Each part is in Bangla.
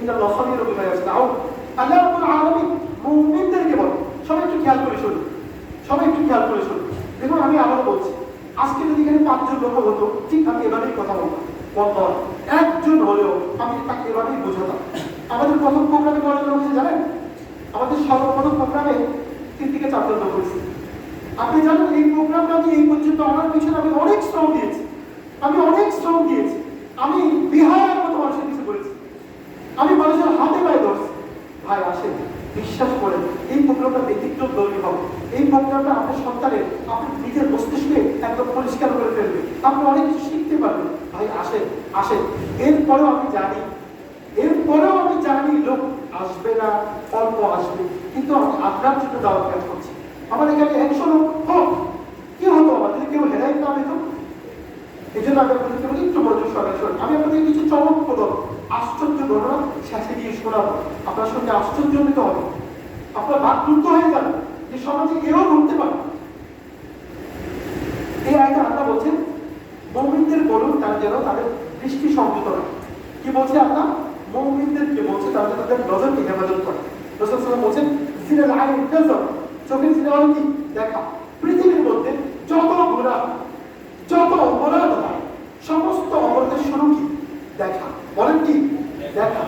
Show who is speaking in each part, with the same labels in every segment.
Speaker 1: ইন্নাল্লাহ খাবিরুম বিমা ইয়াসনাউন আল্লাহ রাব্বুল আলামিন মুমিনদেরকে বলে, সবাই একটু খেয়াল করে শুনুন। সবাই একটু খেয়াল করে শুনুন। দেখুন, আমি আবারও বলছি, আজকে যদি এখানে পাঁচজন লোক হতো, ঠিক আমি এভাবেই কথা বলতাম। বলতাম একজন হলেও আমি তাকে এভাবেই বোঝাতাম। আমাদের প্রথম প্রোগ্রামে কয়জন লোক জানেন? আমাদের সর্বপ্রথম প্রোগ্রামে তিন থেকে চারজন লোক হয়েছে। আপনি জানেন, এই প্রোগ্রামটা আমি এই পর্যন্ত আনার পিছনে আমি অনেক শ্রম দিয়েছি। আমি অনেক শ্রম দিয়েছি। আমি বিহারের মতো মানুষের কিছু করেছি আমি মানুষের হাতে পায়ে ধরছি। ভাই, আসেন, বিশ্বাস করেন, এই প্রোগ্রামটা ব্যতিক্রম দৌড়ি হবে এই প্রোগ্রামটা আপনার সন্তানের, আপনার নিজের মস্তিষ্কে একদম পরিষ্কার করে ফেলবে। আপনি অনেক কিছু শিখতে পারবেন। ভাই, আসেন আসেন। এরপরেও আমি জানি, এরপরেও আমি জানি, লোক আসবে না, অল্প আসবে। কিন্তু আমি আপনার জন্য দাওয়াত কাজ করছি। আমার এখানে একশো লোক, হোক, কি হতো আমাদের কেউ হেরাই না পেত? এই জন্য আমি আপনাদেরকে একটু মনোযোগ সবাই আমি আপনাদের কিছু চমকপ্রদ আশ্চর্য ঘটনা শেষে গিয়ে শোনাবো, আপনার সঙ্গে আশ্চর্যজনিত হবে। আপনার ভাগ দ্রুত হয়ে যাবে যে সমাজে এও ঘটতে পারে। এই আয়টা আল্লাহ বলছেন, মৌমিনদের বলুন তার যেন তাদের দৃষ্টি সংযত রাখে কি বলছে আপনার আল্লাহ মৌমিনদেরকে বলছে? তারা যেন তাদের নজরকে হেফাজত করে। রসুল বলছেন আইন নজর চোখের সিনেমা কি? দেখা পৃথিবীর মধ্যে যত গুণা যত অপরাধ হয় সমস্ত অপরাধের শুরু কি দেখা বলেন কি দেখা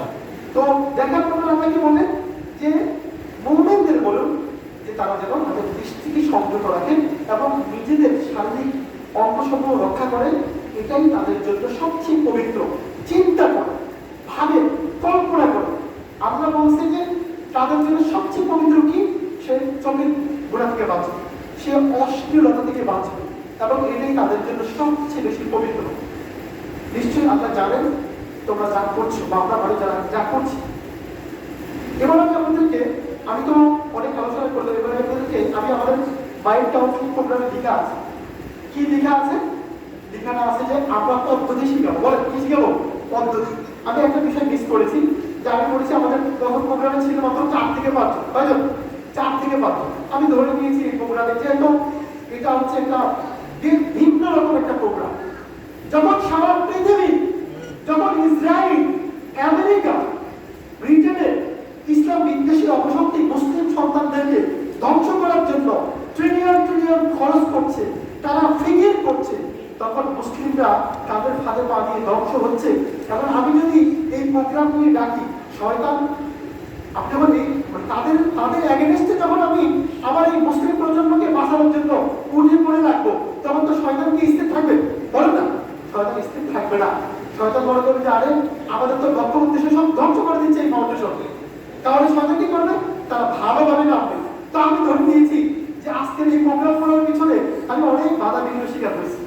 Speaker 1: তো দেখার পর আমরা কি বললেন যে মুভমেন্টদের বলুন যে তারা যেন তাদের দৃষ্টিকে সংযত রাখেন এবং নিজেদের শারীরিক অঙ্গসমূহ রক্ষা করেন এটাই তাদের জন্য সবচেয়ে পবিত্র চিন্তা করে ভাবে কল্পনা করে আমরা বলছি যে সবচেয়ে পবিত্র কি? সে চোখের থেকে বাঁচবে। সে অশ্লীলতা থেকে বাঁচবে। এবং এটাই তাদের জন্য সবচেয়ে বেশি পবিত্র। নিশ্চয়ই আপনারা জানেন, তোমরা যা করছ বা বাড়ি যারা যা করছি। এবার আমি আপনাদেরকে, আমি তো অনেক আলোচনা করলাম, এবার আপনাদেরকে, আমি আমাদের কাউন্সিলিং প্রোগ্রামে লেখা আছে। কি লেখা আছে? লেখাটা আছে যে আমরা পদ্ধতি শিখাবো কি শিখাবো? পদ্ধতি আমি একটা বিষয় মিস করেছি। যে আমি বলেছি আমাদের তখন প্রোগ্রামে ছিল মাত্র চার থেকে পাঁচজন তাই তো? চার থেকে পাঁচজন আমি ধরে নিয়েছি এই প্রোগ্রামে যেহেতু এটা হচ্ছে একটা ভি- ভিন্ন রকম একটা প্রোগ্রাম যখন সারা পৃথিবী যখন ইসরায়েল আমেরিকা ব্রিটেনে ইসলাম বিদ্বেষী অপশক্তি মুসলিম সন্তানদেরকে ধ্বংস করার জন্য ট্রিলিয়ন ট্রিলিয়ন খরচ করছে তারা ফিকির করছে তখন মুসলিমরা তাদের ফাঁদে পা দিয়ে ধ্বংস হচ্ছে এখন আমি যদি এই প্রোগ্রাম নিয়ে ডাকি শয়তান আপনি বলি মানে তাদের তাদের এগেনস্টে যখন আমি আমার এই মুসলিম প্রজন্মকে বাঁচানোর জন্য উঠে পড়ে রাখব, তখন তো শয়তান কি স্থির থাকবে? বলেন না। শয়তান স্থির থাকবে না। শয়তান মনে করবে যে, আরে, আমাদের তো লক্ষ্য উদ্দেশ্য সব ধ্বংস করে দিচ্ছে এই ফাউন্ডেশনকে তাহলে শয়তান কি করবে? তারা ভালোভাবে নামবে। তো আমি ধরে নিয়েছি যে, আজকের এই প্রোগ্রাম করার পিছনে আমি অনেক বাধা বিঘ্ন শিকার হয়েছি।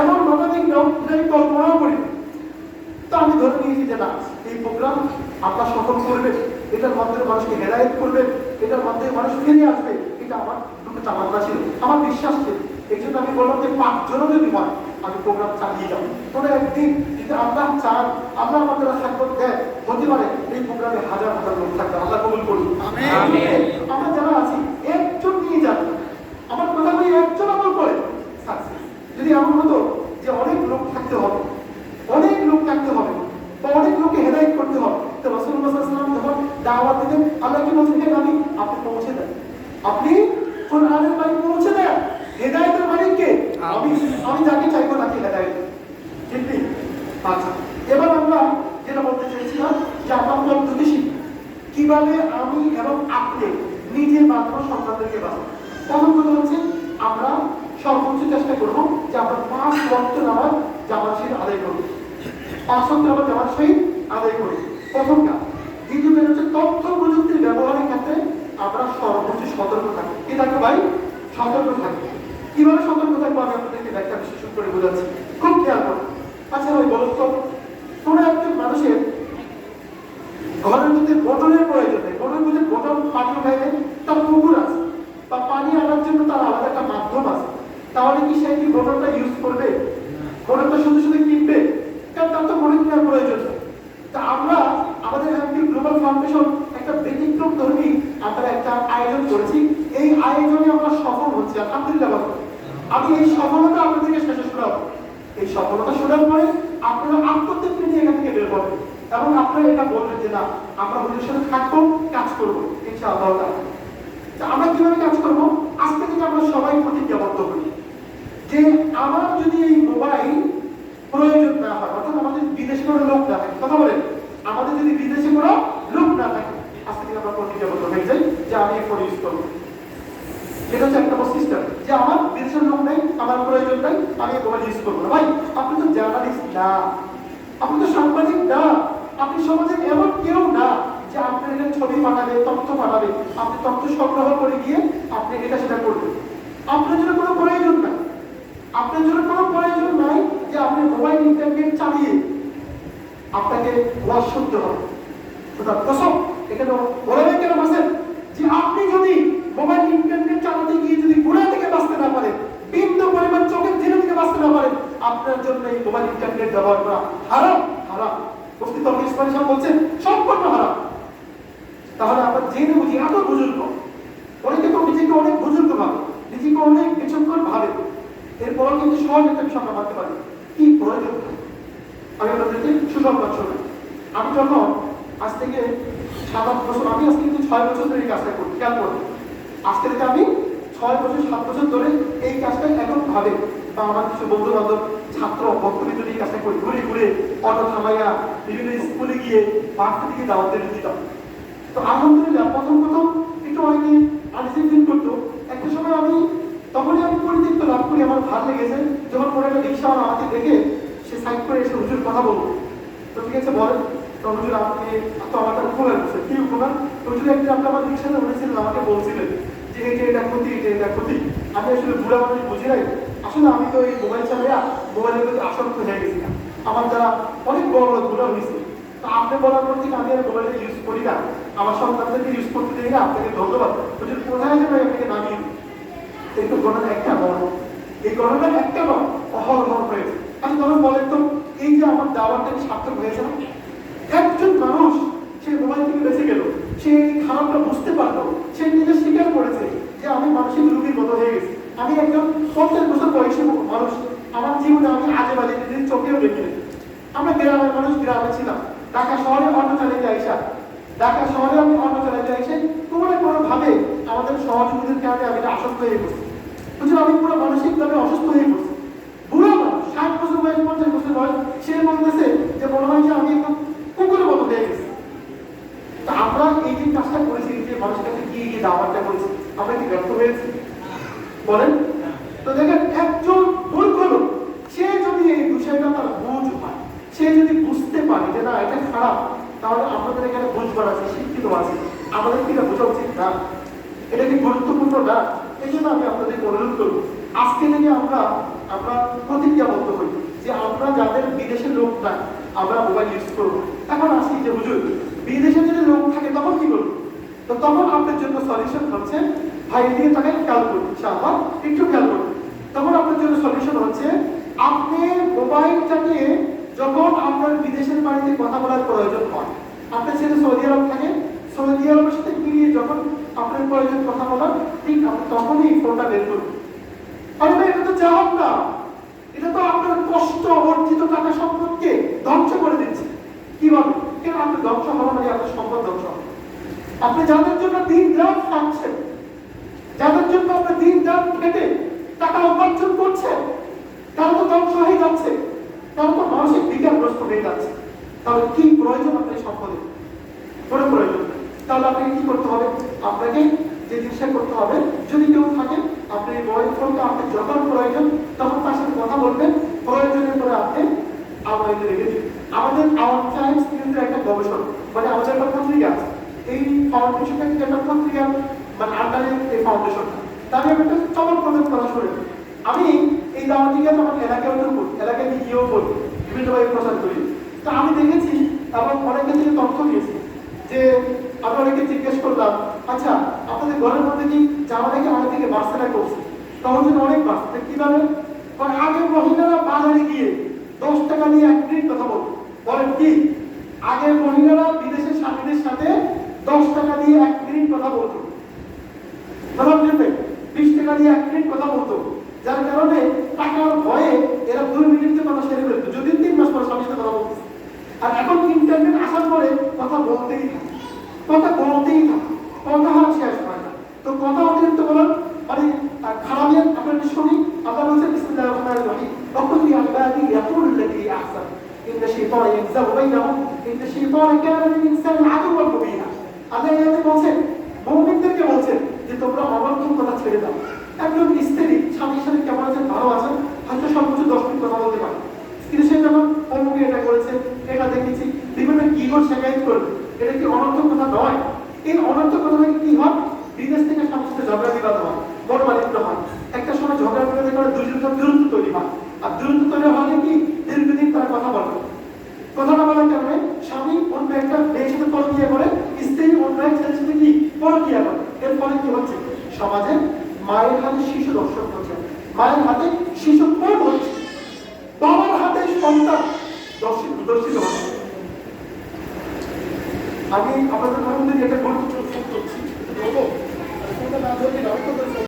Speaker 1: এমন বাধা বিঘ্ন আমি কল্পনাও করি তো আমি ধরে নিয়েছি যে, না, এই প্রোগ্রাম আপনার সফল করবে এটার মাধ্যমে মানুষকে হেদায়ত করবে এটার মাধ্যমে মানুষ ফিরে আসবে। এটা আমার দুটো তামান্না ছিল। আমার বিশ্বাস ছিল। এই জন্য আমি বললাম যে পাঁচজনও যদি হয় আমি প্রোগ্রাম চালিয়ে যাব। কোনো একদিন যদি আল্লাহ চান আল্লাহ আমাদের সাক্ষর দেয় হতে পারে এই প্রোগ্রামে হাজার হাজার লোক থাকবে। আল্লাহ কবুল করুন। আমরা যারা আছি একজন নিয়ে যান। আমার কথা বলি একজন আমল করে। যদি এমন হতো যে অনেক লোক থাকতে হবে অনেক লোক থাকতে হবে বা অনেক লোককে হেদায়ত করতে হবে। তো রসুল্লাহ সাল্লাম যখন দাওয়াত দিতেন আল্লাহ কি বলছেন নবী আপনি পৌঁছে দেন। আপনি কোরআনের বাড়ি পৌঁছে দেন। হেদায়তের মালিক কে? আমি আমি যাকে চাইব তাকে হেদায়ত। ঠিক আচ্ছা এবার আমরা যেটা বলতে চাইছিলাম যে আমরা পদ্ধতি শিখি কীভাবে আমি এবং আপনি নিজে মাত্র সন্তানদেরকে বাঁচাবো। প্রথম কথা হচ্ছে, আমরা সর্বোচ্চ চেষ্টা করব যে আমরা পাঁচ ওয়াক্ত নামাজ জামাত আদায় করব। পাঁচ ওয়াক্ত জামাত সহিত আদায় করি। প্রথম কাজ হচ্ছে তথ্য প্রযুক্তির ব্যবহারের ক্ষেত্রে আমরা সর্বোচ্চ সতর্ক থাকি। কি থাকবে ভাই? সতর্ক থাকবে। কীভাবে সতর্ক থাকব আমি আপনাদেরকে ব্যাখ্যা বিশ্লেষণ করে বোঝাচ্ছি। খুব খেয়াল করুন আচ্ছা ভাই বলুন তো, কোনো একজন মানুষের ঘরের মধ্যে বোতলের প্রয়োজন নেই। ঘরের মধ্যে বোতল পানি খাইলে তার পুকুর আছে। বা পানি আনার জন্য তার আলাদা একটা মাধ্যম আছে। তাহলে কি সে কি বোতলটা ইউজ করবে? বোতলটা শুধু শুধু কিনবে কারণ তার তো মনে কেনার প্রয়োজন নেই তা আমরা আমাদের এমপি গ্লোবাল ফাউন্ডেশন একটা ব্যতিক্রম ধর্মী আমরা একটা আয়োজন করেছি। এই আয়োজনে আমরা সফল হচ্ছি, আলহামদুলিল্লাহ। আমি এই সফলতা আপনাদেরকে শেষে শোনাবো এই সফলতা শোনার পরে আপনারা আত্মতৃপ্তি নিয়ে এখান থেকে বের করবেন এবং আপনারা এটা বলবেন যে, না, আমরা হুজুরের সাথে থাকব, কাজ করব, ইনশাআল্লাহ আমরা কীভাবে কাজ করব? আজ থেকে আমরা সবাই প্রতিজ্ঞাবদ্ধ করি যে আমার যদি এই মোবাইল প্রয়োজন না হয়, অর্থাৎ আমাদের বিদেশে কোনো লোক না থাকে, কথা বলেন, আমাদের যদি বিদেশে কোনো লোক না থাকে আজকে থেকে আমরা প্রতিজ্ঞাবদ্ধ হয়ে যাই যে আমি ফোন করব। এটা হচ্ছে একটা সিস্টেম যে আমার বিদেশের লোক নেই, আমার প্রয়োজন নেই, আমি ইউজ করব না। ভাই, আপনি তো জার্নালিস্ট না। আপনি তো সাংবাদিক না। আপনি সমাজে এমন কেউ না যে আপনার এখানে ছবি পাঠাবে তথ্য পাঠাবে আপনি তথ্য সংগ্রহ করে গিয়ে আপনি এটা সেটা করবেন। আপনার জন্য কোনো প্রয়োজন নাই। আপনার জন্য কোনো প্রয়োজন নাই যে আপনি মোবাইল ইন্টারনেট চালিয়ে আপনাকে ওয়াজ শুনতে হবে। সুতরাং এখানে বলে কেন বসেন? যে আপনি যদি মোবাইল ইন্টারনেট চালাতে গিয়ে যদি গুণা থেকে বাঁচতে না পারেন, বিন্দু পরিমাণ চোখের জেনে থেকে বাঁচতে না পারেন, আপনার জন্য এই মোবাইল ইন্টারনেট ব্যবহার করা হারাম হারাম। মুফতি তরফ ইসমাইল সাহেব বলছেন, সম্পূর্ণ হারাম। তাহলে আমরা জেনে বুঝি, এত বুজুর্গ। অনেকে তো নিজেকে অনেক বুজুর্গ ভাবে, নিজেকে অনেক বিচক্ষণ ভাবে। এরপরও কিন্তু সহজ একটা আমরা ভাবতে পারি। কি প্রয়োজন? আমি আপনাদেরকে সুসংবাদ শোনাই। আমি যখন আজ থেকে সাত আট বছর, আমি আজকে কিন্তু ছয় বছর ধরে এই কাজটা করি খেয়াল করব আজকে থেকে আমি ছয় বছর, সাত বছর ধরে এই কাজটা এখন বা আমার কিছু বন্ধু বান্ধব ছাত্র বক্তব্য এই কাজটা করি, ঘুরে ঘুরে অটো থামাইয়া বিভিন্ন স্কুলে গিয়ে পার্ক থেকে দাওয়াতের দিতাম তো আলহামদুলিল্লাহ, প্রথম প্রথম একটু অনেকে আনসিন ফিল করতো। একটা সময় আমি, তখনই আমি পরিতৃপ্ত লাভ করি, আমার ভালো লেগেছে। যখন কোনো একটা রিক্সা আমাকে দেখে সে সাইড করে এসে হুজুর কথা বলব তো ঠিক আছে, বলেন। তো হুজুর আপনি তো আমার একটা উপকার? কি তো হুজুর একদিন আপনি আমার রিক্সাতে উঠেছিলেন আমাকে বলছিলেন যে এটা এটা ক্ষতি এটা এটা ক্ষতি। আমি আসলে বুড়া মানুষ বুঝি নাই। আসলে আমি তো এই মোবাইল চালাইয়া মোবাইলের প্রতি আসক্ত হয়ে গেছিলাম। আমার দ্বারা অনেক বড় বড় বুড়া হয়েছে তো আপনি বলার পর থেকে আমি আর মোবাইলটা ইউজ করি না। আমার সন্তানদেরকে ইউজ করতে দিই না। আপনাকে ধন্যবাদ। হুজুর কোথায় যেন আপনাকে নামিয়ে কিন্তু গণনা একটা নয় এই গণনা একটা নয় অহরহ হয়েছে। আমি তখন বলেন তো, এই যে আমার দাওয়াতটা সার্থক হয়েছে না? একজন মানুষ সে মোবাইল থেকে বেঁচে গেল। সে খারাপটা বুঝতে পারল। সে নিজে স্বীকার করেছে যে আমি মানসিক রোগীর মতো হয়ে গেছি। আমি একজন পঞ্চাশ বছর বয়সী মানুষ। আমার জীবনে আমি আজে বাজে নিজের চোখেও দেখিনি। আমরা গ্রামের মানুষ, গ্রামে ছিলাম। ঢাকা শহরে অটো চালিয়ে আইসা ঢাকা শহরে আমি অটো চালাতে আইসে কোনো না কোনো ভাবে আমাদের সহযোগীদের কারণে আমি আসক্ত হয়ে পড়ছি। বুঝলি আমি পুরো মানসিকভাবে অসুস্থ হয়ে পড়ছি। বুড়ো মানুষ, ষাট বছর বয়স, পঞ্চাশ বছর বয়স, সে বলতেছে যে মনে হয় যে আমি একদম কুকুরের মতো হয়ে গেছি তা আমরা এই যে কাজটা করেছি যে মানুষের কাছে গিয়ে গিয়ে দাওয়াতটা করেছি আমরা কি ব্যর্থ হয়েছি বলেন? তো দেখেন, একজন লোক সে যদি এই বিষয়টা তার বুঝ হয়, সে যদি বুঝতে পারে যে না, এটা খারাপ, তাহলে আমাদের এখানে বুঝবার আছে, শিক্ষিত আছে। আমাদের কি বোঝা উচিত? না। এটা কি গুরুত্বপূর্ণ? না। এই জন্য আমি আপনাদের অনুরোধ আজকে থেকে আমরা আমরা প্রতিজ্ঞাবদ্ধ হই যে আমরা যাদের বিদেশের লোক নাই, আমরা মোবাইল ইউজ করব। এখন আসি যে, হুজুর, বিদেশে যদি লোক থাকে, তখন কি করব? তো তখন আপনার জন্য সলিউশন হচ্ছে ভাই দিয়ে তাকে খেয়াল করুন, ইনশাআল্লাহ, একটু খেয়াল করুন। তখন আপনার জন্য সলিউশন হচ্ছে, আপনি মোবাইলটাকে যখন আপনার বিদেশের বাড়িতে কথা বলার প্রয়োজন হয়, আপনার ছেলে সৌদি আরব থাকে, সৌদি আরবের সাথে মিলিয়ে যখন আপনার প্রয়োজন কথা বলার, ঠিক আপনি তখনই ফোনটা বের করুন। আরে ভাই, এটা তো চাপ না, এটা তো আপনার কষ্ট অর্জিত টাকা সম্পদকে ধ্বংস করে দিচ্ছে। কীভাবে কেন আপনি ধ্বংস হওয়া মানে আপনার সম্পদ ধ্বংস হবে? আপনি যাদের জন্য দিন রাত খাচ্ছেন যাদের জন্য আপনি দিন রাত খেটে টাকা উপার্জন করছেন, তারা তো ধ্বংস হয়ে যাচ্ছে। তারা তো মানসিক বিকারগ্রস্ত হয়ে যাচ্ছে। তাহলে কি প্রয়োজন আপনার সম্পদের কোনো প্রয়োজন তাহলে আপনাকে কি করতে হবে? আপনাকে যে জিনিসটা করতে হবে, যদি কেউ থাকে, আপনি মোবাইল ফোনটা আপনি যখন প্রয়োজন, তখন তার সাথে কথা বলবেন। প্রয়োজনের পরে আপনি আমাদের রেখে দিন আমাদের আওয়ার টাইমস কিন্তু একটা গবেষণা মানে আমাদের একটা পত্রিকা আছে। এই ফাউন্ডেশনটা কিন্তু একটা পত্রিকা মানে আন্ডারে এই ফাউন্ডেশনটা তার আমি একটা চমকপ্রদ কথা শুনে আমি এই দাওয়াতিকে আমার এলাকায় করি এলাকায় গিয়েও বলি বিভিন্নভাবে প্রচার করি। তো আমি দেখেছি এবং অনেকে থেকে তথ্য দিয়েছি যে আমি অনেকে জিজ্ঞেস করলাম আচ্ছা আপনাদের ঘরের মধ্যে কি জামা থেকে আগে থেকে বাচ্চারা করছে, তখন কিন্তু অনেক বাচ্চা কীভাবে? আগে মহিলারা বাজারে গিয়ে দশ টাকা নিয়ে এক মিনিট কথা বলতো বলেন কি আগে মহিলারা বিদেশের স্বামীদের সাথে দশ টাকা দিয়ে এক মিনিট কথা বলতো কথা বুঝবে বিশ টাকা দিয়ে এক মিনিট কথা বলতো যার কারণে টাকার ভয়ে এরা দুই মিনিটে কথা সেরে ফেলতো যদি তিন মাস পর স্বামীর সাথে কথা বলতো আর এখন ইন্টারনেট বলতেই থাকে কথা বলতেই থাকে কথা আর শেষ হয় না তো কথা অতিরিক্ত বলার মানে আহ, খারাপের আপনাকে শুনি আল্লাহ বলছেন বিসমিল্লাহ রহমান রহিম তখন কি আবাদি ইয়াকুল লাদি আহসান ইন্না শাইতান ইয়ানজাউ বাইনাহুম ইন্না শাইতান কানা লিল ইনসানি আদুওয়ান মুবিনা আল্লাহ এখানে বলছেন, মুমিনদেরকে বলছেন যে তোমরা অবাধ্যম কথা ছেড়ে দাও। একজন স্ত্রী, স্বামীর সাথে কেমন আছেন? ভালো আছেন? হয়তো সর্বোচ্চ দশ মিনিট কথা বলতে পারে। কিন্তু সে যখন অমুকে এটা করেছে, এটা দেখেছি, বিভিন্ন কি কিবোর্ড শেখায়ত করবে। এটা কি অনর্থক কথা নয়? এই অনর্থক কথা থেকে কি হয়? বিদেশ থেকে স্বামীর সাথে ঝগড়া বিবাদ হয়, বড় বাণিজ্য হয়। একটা সময় ঝগড়া বিবাদের করে দুজনের মধ্যে দূরত্ব তৈরি হয় আর দূরত্ব তৈরি হলে কি দীর্ঘদিন তারা কথা বলে কথা না বলার কারণে স্বামী অন্য একটা পরকিয়া করে স্ত্রী অন্য এক ছেলের সাথে কি করে এর ফলে কি হচ্ছে? সমাজে মায়ের হাতে শিশু দর্শক হচ্ছে। মায়ের হাতে